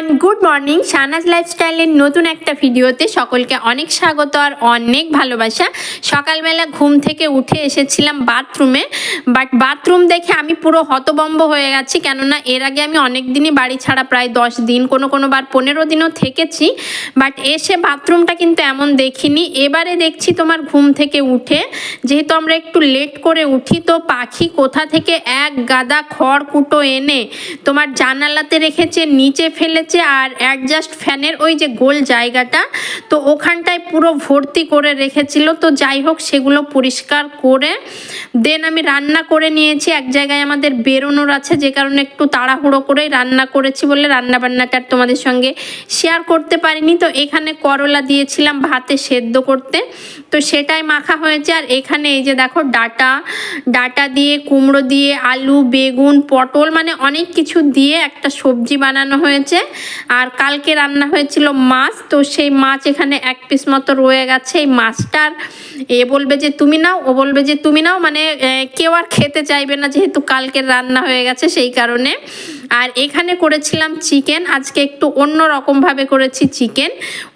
Everyone good morning Sanaz লাইফস্টাইলের নতুন একটা ভিডিওতে সকলকে অনেক স্বাগত আর অনেক ভালোবাসা। সকালবেলা ঘুম থেকে উঠে এসেছিলাম বাথরুমে বাট বাথরুম দেখে আমি পুরো হতবম্ব হয়ে গেছি, কেননা এর আগে আমি অনেক দিনই বাড়ি ছাড়া প্রায় দশ দিন, কোনো কোনো বার পনেরো দিনও থেকেছি বাট এসে বাথরুমটা কিন্তু এমন দেখিনি। এবারে দেখছি তোমার ঘুম থেকে উঠে, যেহেতু আমরা একটু লেট করে উঠি, তো পাখি কোথা থেকে এক গাদা খড় কুটো এনে তোমার জানালাতে রেখেছে, নিচে ফেলেছে আর অ্যাডজাস্ট ফ্যানের ওই যে গোল জায়গাটা, তো ওখানটায় পুরো ভর্তি করে রেখেছিল। তো যাই হোক, সেগুলো পরিষ্কার করে দেন আমি রান্না করে নিয়েছি। এক জায়গায় আমাদের বেরোনোর আছে, যে কারণে একটু তাড়াহুড়ো করেই রান্না করেছি বলে রান্না বান্নাটা তোমাদের সঙ্গে শেয়ার করতে পারিনি। তো এখানে করলা দিয়েছিলাম ভাতে সেদ্ধ করতে। তো সেটাই মাখা হয়েছে। আর এখানে এই যে দেখো, ডাটা ডাটা দিয়ে, কুমড়ো দিয়ে, আলু, বেগুন, পটল মানে অনেক কিছু দিয়ে একটা সবজি বানানো হয়েছে। আর কালকে রান্না হয়েছিল মাছ, তো সেই মাছ এখানে এক পিস মতো রয়ে গেছে। এই মাছটার এ বলবে যে, তুমি নাও। ও বলবে যে, তুমি নাও। মানে কেউ আর খেতে চাইবে না, যেহেতু কালকের রান্না হয়ে গেছে সেই কারণে। আর এখানে করেছিলাম চিকেন, আজকে একটু অন্য রকমভাবে করেছি চিকেন।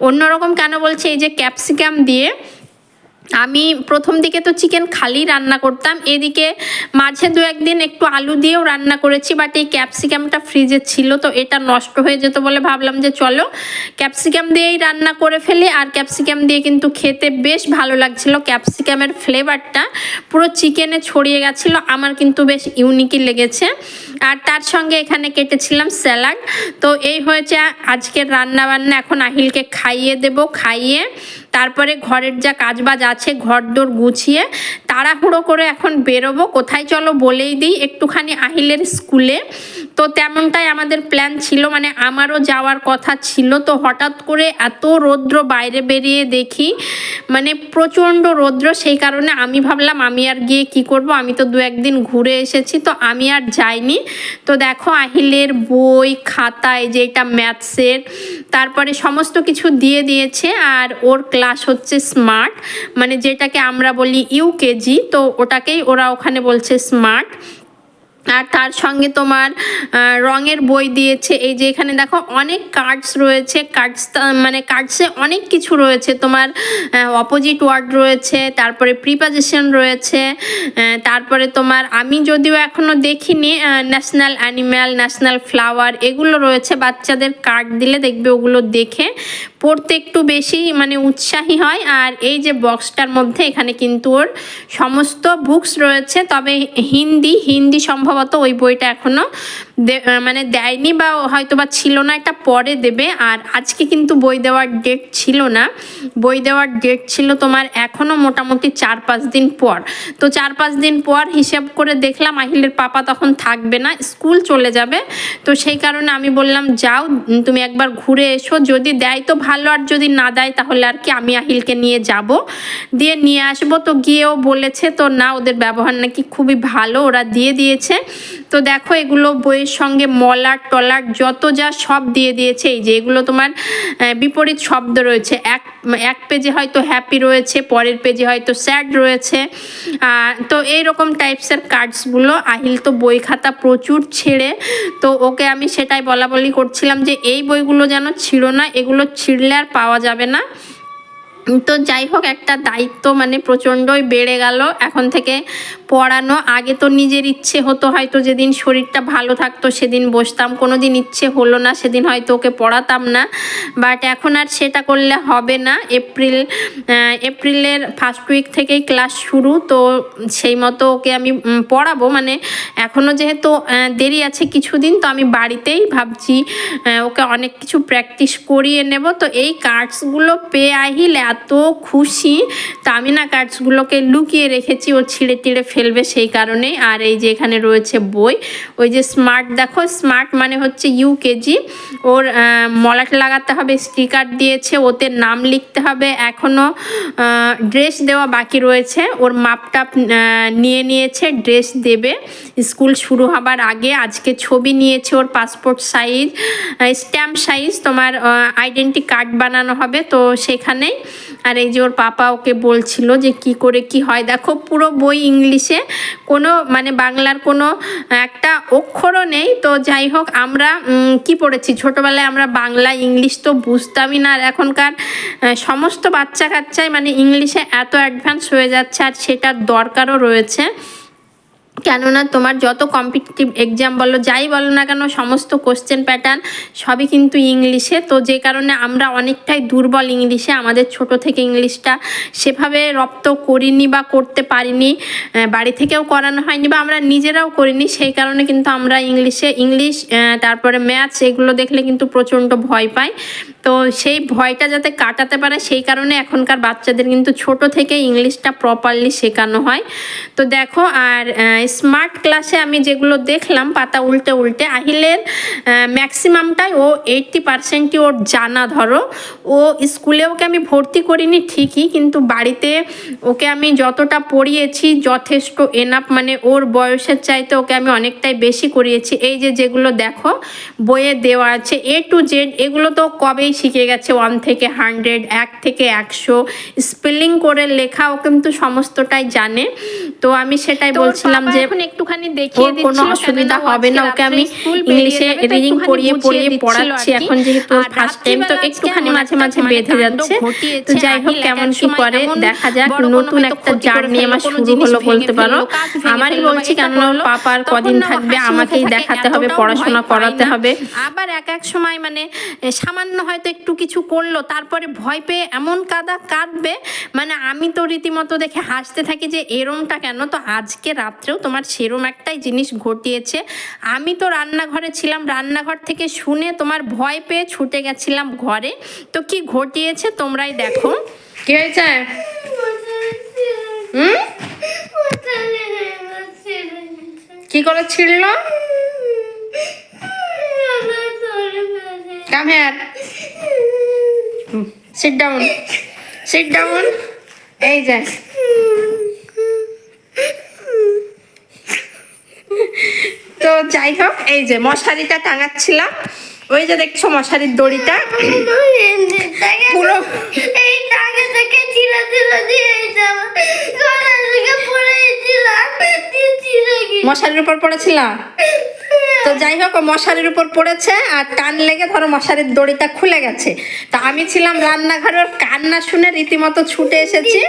অন্যরকম কেন বলছে, এই যে ক্যাপসিকাম দিয়ে আমি প্রথম দিকে তো চিকেন খালি রান্না করতাম, এদিকে মাঝে দু একদিন একটু আলু দিয়েও রান্না করেছি বাট এই ক্যাপসিকামটা ফ্রিজে ছিল তো এটা নষ্ট হয়ে যেত বলে ভাবলাম যে চলো ক্যাপসিকাম দিয়েই রান্না করে ফেলি, আর ক্যাপসিকাম দিয়ে কিন্তু খেতে বেশ ভালো লাগছিল, ক্যাপসিকামের ফ্লেভারটা পুরো চিকেনে ছড়িয়ে গেছিল, আমার কিন্তু বেশ ইউনিকই লেগেছে, আর তার সঙ্গে এখানে কেটেছিলাম স্যালাড, তো এই হয়েছে আজকের রান্না বান্না এখন আহিলকে খাইয়ে দেব, খাইয়ে তারপরে ঘরের যা কাজবাজ আছে ঘর দোর গুছিয়ে তাড়াহুড়ো করে এখন বেরোবো। কোথায় চলো বলেই দিই, একটুখানি আহিলের স্কুলে। তো তেমনটাই আমাদের প্ল্যান ছিল মানে আমারও যাওয়ার কথা ছিল। তো হঠাৎ করে এত রৌদ্র বাইরে বেরিয়ে দেখি মানে প্রচণ্ড রৌদ্র, সেই কারণে আমি ভাবলাম, আমি আর গিয়ে কি করব? আমি তো দু একদিন ঘুরে এসেছি, তো আমি আর যাইনি। তো দেখো আহিলের বই, খাতা, এই যে এটা ম্যাথসের তারপরে সমস্ত কিছু দিয়ে দিয়েছে, আর ওর ক্লাস হচ্ছে স্মার্ট মানে যেটাকে আমরা বলি ইউকেজি তো ওটাকেই ওরা ওখানে বলছে স্মার্ট আর তার সঙ্গে তোমার রঙের বই দিয়েছে। এই যে এখানে দেখো অনেক কার্ডস রয়েছে কার্ডস মানে কার্ডসে অনেক কিছু রয়েছে। তোমার অপোজিট ওয়ার্ড রয়েছে, তারপরে প্রিপাজেশন রয়েছে তারপরে তোমার আমি যদিও এখনও দেখিনি ন্যাশনাল অ্যানিম্যাল ন্যাশনাল ফ্লাওয়ার এগুলো রয়েছে। বাচ্চাদের কার্ড দিলে দেখবে ওগুলো দেখে পড়তে একটু বেশি মানে উৎসাহী হয়। আর এই যে বক্সটার মধ্যে এখানে কিন্তু ওর সমস্ত বুকস রয়েছে। তবে হিন্দি হিন্দি সম্ভবত ওই বইটা এখনও দে- আহ, মানে দেয়নি বা হয়তো বা ছিল না, এটা পরে দেবে। আর আজকে কিন্তু বই দেওয়ার ডেট ছিল না। বই দেওয়ার ডেট ছিল তোমার এখনও মোটামুটি চার পাঁচ দিন পর। তো চার পাঁচ দিন পর হিসাব করে দেখলাম আহিলের পাপা তখন থাকবে না, স্কুল চলে যাবে। তো সেই কারণে আমি বললাম, যাও, তুমি একবার ঘুরে এসো। যদি দেয় তো ভালো, আর যদি না দেয় তাহলে আর কি আমি আহিলকে নিয়ে যাব। দিয়ে নিয়ে আসব। তো গিয়েও বলেছে, তো না, ওদের ব্যবহার নাকি খুবই ভালো, ওরা দিয়ে দিয়েছে। তো দেখো, এগুলো বইয়ের সঙ্গে মলার টলার যত যা সব দিয়ে দিয়েছে, এই যে এগুলো তোমার বিপরীত শব্দ রয়েছে। এক এক পেজে হয়তো হ্যাপি রয়েছে, পরের পেজে হয়তো স্যাড রয়েছে। তো এইরকম টাইপসের কার্ডসগুলো আহিল তো বই খাতা প্রচুর ছেড়ে, তো ওকে আমি সেটাই বলা বলি করছিলাম যে এই বইগুলো যেন ছিঁড়ো না, এগুলো ছিঁড়লে আর পাওয়া যাবে না। তো যাই হোক, একটা দায়িত্ব মানে প্রচণ্ডই বেড়ে গেল। এখন থেকে পড়ানো, আগে তো নিজের ইচ্ছে হতো হয়তো যেদিন শরীরটা ভালো থাকতো সেদিন বসতাম। কোনো দিন ইচ্ছে হলো না সেদিন হয়তো ওকে পড়াতাম না। বাট এখন আর সেটা করলে হবে না। এপ্রিল এপ্রিলের ফার্স্ট উইক থেকেই ক্লাস শুরু। তো সেই মতো ওকে আমি পড়াবো। মানে এখনও যেহেতু দেরি আছে কিছুদিন, তো আমি বাড়িতেই ভাবছি ওকে অনেক কিছু প্র্যাকটিস করিয়ে নেব। তো এই কার্ডসগুলো পেয়ে আহিল এত খুশি। তামিনা কার্ডসগুলোকে লুকিয়ে রেখেছি, ও ছিঁড়ে টিড়ে ফেলবে সেই কারণেই। আর এই যে এখানে রয়েছে বই, ওই যে স্মার্ট দেখো স্মার্ট মানে হচ্ছে ইউকেজি ওর মলাট লাগাতে হবে স্টিকার দিয়েছে, ওতে নাম লিখতে হবে এখনও ড্রেস দেওয়া বাকি রয়েছে। ওর মাপটাপ নিয়ে নিয়েছে ড্রেস দেবে। স্কুল শুরু হবার আগে আজকে ছবি নিয়েছে ওর পাসপোর্ট সাইজ স্ট্যাম্প সাইজ তোমার আইডেন্টি কার্ড বানানো হবে, তো সেখানেই আর এই যে ওর পাপা ওকে বলছিল যে কি করে কি হয়, দেখো পুরো বই ইংলিশে, কোনো মানে বাংলার কোনো একটা অক্ষরও নেই। তো যাই হোক, আমরা কি পড়েছি? ছোটোবেলায় আমরা বাংলা, ইংলিশ তো বুঝতামই না, আর এখনকার সমস্ত বাচ্চা কাচ্চাই মানে ইংলিশে এত অ্যাডভান্স হয়ে যাচ্ছে, আর সেটার দরকারও রয়েছে। কেননা তোমার যত কম্পিটিটিভ এক্সাম বলো, যাই বলো না কেন, সমস্ত কোশ্চেন প্যাটার্ন সবই কিন্তু ইংলিশে তো যে কারণে আমরা অনেকটাই দুর্বল ইংলিশে আমাদের ছোট থেকে ইংলিশটা সেভাবে রপ্ত করিনি বা করতে পারিনি। বাড়ি থেকেও করানো হয়নি বা আমরা নিজেরাও করিনি। সেই কারণে কিন্তু আমরা ইংলিশে ইংলিশ তারপরে ম্যাথস এগুলো দেখলে কিন্তু প্রচণ্ড ভয় পাই। তো সেই ভয়টা যাতে কাটাতে পারে, সেই কারণে এখনকার বাচ্চাদের কিন্তু ছোট থেকে ইংলিশটা প্রপারলি শেখানো হয়। তো দেখো, আর স্মার্ট ক্লাসে আমি যেগুলো দেখলাম পাতা উল্টে উল্টে আহিলের ম্যাক্সিমামটাই ও এইটটি পার্সেন্টই ওর জানা ধরো। ও স্কুলে ওকে আমি ভর্তি করিনি ঠিকই কিন্তু বাড়িতে ওকে আমি যতটা পড়িয়েছি যথেষ্ট এনাফ মানে ওর বয়সের চাইতে ওকে আমি অনেকটাই বেশি করিয়েছি। এই যে যেগুলো দেখো বইয়ে দেওয়া আছে এ টু জেড এগুলো তো কবেই শিখে গেছে? ওয়ান থেকে হান্ড্রেড এক থেকে একশো। স্পেলিং করে লেখাও কিন্তু সমস্তটাই জানে। তো আমি সেটাই বলছিলাম যে এখন একটুখানি দেখিয়ে ওর কোনো অসুবিধা হবে না ওকে আমি ইংলিশে রিডিং পড়িয়ে পড়িয়ে পড়াচ্ছি এখন যেহেতু ফার্স্ট টাইম তো একটুখানি মাঝে মাঝে বেঁধে মানে যাচ্ছে। তো যাই হোক কেমন কি করে দেখা যাক নতুন একটা জার্নি আমার শুরু হলো বলতে পারো। আমারই বলছি কেন পাপার কদিন থাকবে আমাকেই দেখাতে হবে পড়াশোনা করাতে হবে। আবার এক এক সময় মানে সামান্য হয়তো একটু কিছু করল তারপরে ভয় পেয়ে এমন কাদা কাঁদবে মানে আমি তো রীতিমতো দেখে হাসতে থাকি যে এরমটা কেন তো আজকে রাত্রেও তোমার সেরম একটাই জিনিস ঘটিয়েছে। আমি তো রান্নাঘরে ছিলাম, রান্নাঘর থেকে শুনে তোমার ভয় পেয়ে ছুটে গেছিলাম ঘরে। তো কি ঘটিয়েছে তোমরাই দেখো। কি হয়েছে? হুম? কি করে ছিড়লো? Here sit down sit down এই যে তো যাই হোক, এই যে মশারিটা টাঙাচ্ছিলাম। ওই যে দেখছ মশারির দড়িটা? পুরো মশারির উপর পড়েছিলাম তো যাই হোক মশারির উপর পড়েছে, আর টান লেগে ধরো মশারির দড়িটা খুলে গেছে। তা আমি ছিলাম রান্নাঘরের কান্না শুনে রীতিমতো ছুটে এসেছি।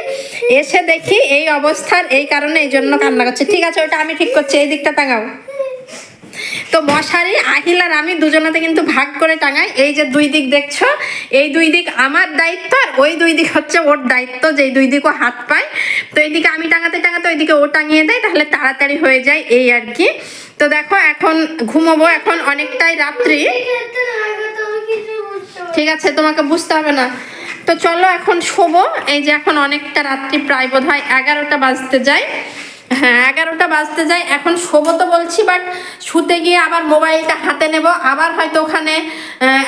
এসে দেখি এই অবস্থার, এই কারণে এই জন্য কান্না করছে। ঠিক আছে, ওটা আমি ঠিক করছি, এই দিকটা টাঙাও তো মশারি, আহিল আর আমি দুজনাতে কিন্তু ভাগ করে টাঙাই। এই যে দুই দিক দেখছ, এই দুই দিক আমার দায়িত্ব আর ওই দুই দিক হচ্ছে ওর দায়িত্ব যে দুই দিকও হাত পায়। তো এইদিকে আমি টাঙাতে টাঙাতে ওইদিকে ও টাঙিয়ে দেয়, তাহলে তাড়াতাড়ি হয়ে যায় এই আর কি। তো দেখো, এখন ঘুমোবো, এখন অনেকটাই রাত্রি। ঠিক আছে, তোমাকে বুঝতে হবে না। তো চলো এখন শোবো, এই যে এখন অনেকটা রাত্রি, প্রায় বোধ হয় এগারোটা বাজতে যায়। হ্যাঁ এগারোটা বাজতে যায়। এখন শোবো তো বলছি বাট শুতে গিয়ে আবার মোবাইলটা হাতে নেব। আবার হয়তো ওখানে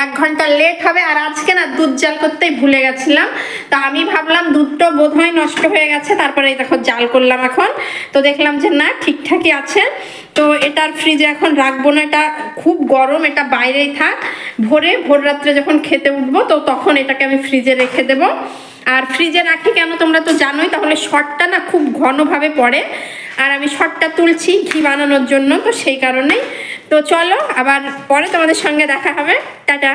এক ঘণ্টা লেট হবে। আর আজকে না দুধ জাল করতেই ভুলে গেছিলাম। তা আমি ভাবলাম দুধটা বোধহয় নষ্ট হয়ে গেছে। তারপরে দেখো জাল করলাম এখন। তো দেখলাম যে না, ঠিকঠাকই আছে। তো এটার ফ্রিজে এখন রাখব না। এটা খুব গরম, এটা বাইরেই থাক। ভোরে, ভোর রাত্রে যখন খেতে উঠবো, তো তখন এটাকে আমি ফ্রিজে রেখে দেবো। আর ফ্রিজে রাখি কেন তোমরা তো জানোই, তাহলে শর্টটা না খুব ঘনভাবে পড়ে। আর আমি শর্টটা তুলছি ঘি বানানোর জন্য, তো সেই কারণেই। তো চলো, আবার পরে তোমাদের সঙ্গে দেখা হবে। টাটা।